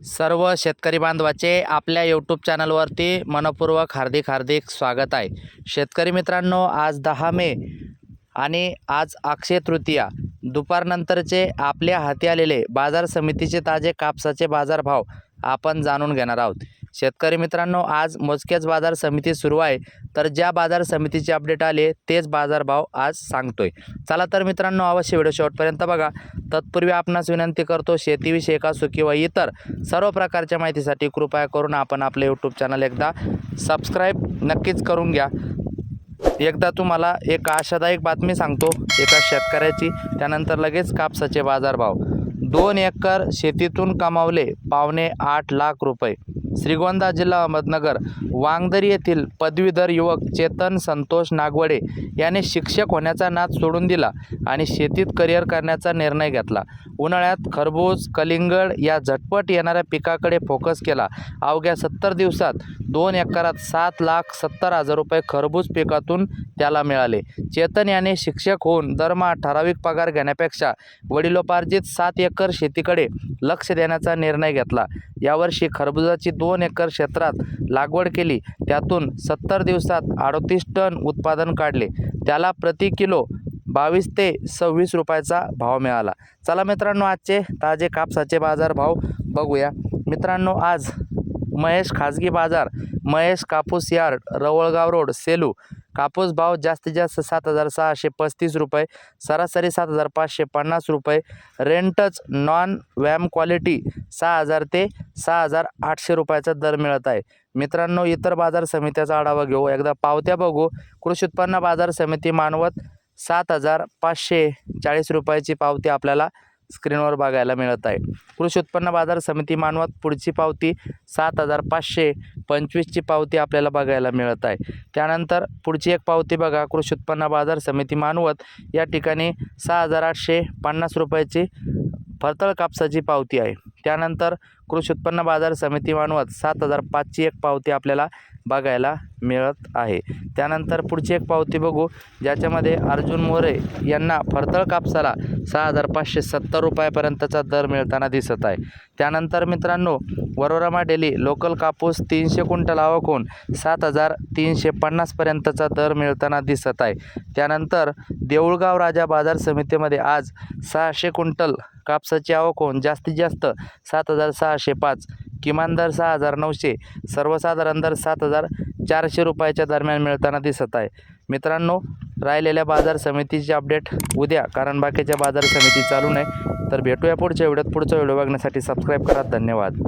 सर्व शेतकरी बांधवाचे आपल्या यूट्यूब चॅनलवरती मनपूर्वक हार्दिक हार्दिक स्वागत आहे. शेतकरी मित्रांनो आज दहा मे आणि आज अक्षय तृतीया. दुपारनंतरचे आपल्या हाती आलेले बाजार समितीचे ताजे कापसाचे बाजारभाव आपण जाणून घेणार आहोत. शेतकरी मित्रांनो आज मोजक्याच बाजार समिती सुरू आहे. तर ज्या बाजार समितीचे अपडेट आले तेच बाजारभाव आज सांगतोय. चला तर मित्रांनो अवश्य व्हिडिओ शेवटपर्यंत बघा. तत्पूर्वी आपणास विनंती करतो शेतीविषयक असो किंवा इतर सर्व प्रकारच्या माहितीसाठी कृपया करून आपण आपले यूट्यूब चॅनल एकदा सबस्क्राईब नक्कीच करून घ्या. एकदा तुम्हाला एक आशादायक बातमी सांगतो एका शेतकऱ्याची. त्यानंतर लगेच कापसाचे बाजारभाव दोन एकर शेतीतून कमावले पावणे आठ लाख रुपये. श्रीगोंदा जिल्हा अहमदनगर वांगदरी येथील पदवीधर युवक चेतन संतोष नागवडे याने शिक्षक होण्याचा नाद सोडून दिला आणि शेतीत करिअर करण्याचा निर्णय घेतला. उन्हाळ्यात खरबूज कलिंगड या झटपट येणाऱ्या पिकाकडे फोकस केला. अवघ्या सत्तर दिवसात दोन एकरात सात लाख सत्तर हजार रुपये खरबूज पिकातून त्याला मिळाले. चेतन याने शिक्षक होऊन दरमहा ठराविक पगार घेण्यापेक्षा वडिलोपार्जित सात एकर शेतीकडे लक्ष देण्याचा निर्णय घेतला. यावर्षी खरबुजाची दोन एकर क्षेत्रात लागवड केली. त्यातून सत्तर दिवसात अडतीस टन उत्पादन काढले. त्याला प्रति किलो बावीस ते सव्वीस रुपयाचा भाव मिळाला. चला मित्रांनो आजचे ताजे कापसाचे बाजार भाव बघूया. मित्रांनो आज महेश खाजगी बाजार महेश कापूस यार्ड रवळगाव रोड सेलू. कापूस भाव जास्तीत जास्त सात हजार सहाशे पस्तीस रुपये सरासरी सात हजार पाचशे पन्नास रुपये. रेंटच नॉन वॅम क्वालिटी सहा हजार ते सहा हजार आठशे रुपयाचा दर मिळत आहे. मित्रांनो इतर बाजार समित्याचा आढावा घेऊ. एकदा पावत्या बघू. कृषी उत्पन्न बाजार समिती मानवत सात हजार पाचशे चाळीस रुपयाची पावती आपल्याला स्क्रीनवर बघायला मिळत आहे. कृषी उत्पन्न बाजार समिती मानवत पुढची पावती सात हजार पाचशे पंचवीसची पावती आपल्याला बघायला मिळत आहे. त्यानंतर पुढची एक पावती बघा. कृषी उत्पन्न बाजार समिती मानवत या ठिकाणी सहा हजार आठशे पन्नास रुपयाची फरतळ कापसाची पावती आहे. त्यानंतर कृषी उत्पन्न बाजार समिती मानवत सात हजार पाचची एक पावती आपल्याला बघायला मिळत आहे. त्यानंतर पुढची एक पावती बघू ज्याच्यामध्ये अर्जुन मोरे यांना फरतळ कापसाला सहा हजार पाचशे सत्तर रुपयापर्यंतचा दर मिळताना दिसत आहे. त्यानंतर मित्रांनो वरोरामा डेली लोकल कापूस तीनशे क्विंटल आवक होऊन सात हजार तीनशे पन्नासपर्यंतचा दर मिळताना दिसत आहे. त्यानंतर देऊळगाव राजा बाजार समितीमध्ये आज सहाशे क्विंटल कापसाची आवक होऊन जास्तीत जास्त सात हजार सहाशे पाच किमान दर सहा हजार नऊशे सर्वसाधारण दर सात हजार चारशे रुपयाच्या दरम्यान मिळताना दिसत आहे. मित्रांनो राहिलेल्या बाजार समितीचे अपडेट उद्या कारण बाकीच्या बाजार समिती चालू नाही. तर भेटूया पुढच्या व्हिडिओत पुढचा व्हिडिओ बघण्यासाठी सबस्क्राईब करा. धन्यवाद.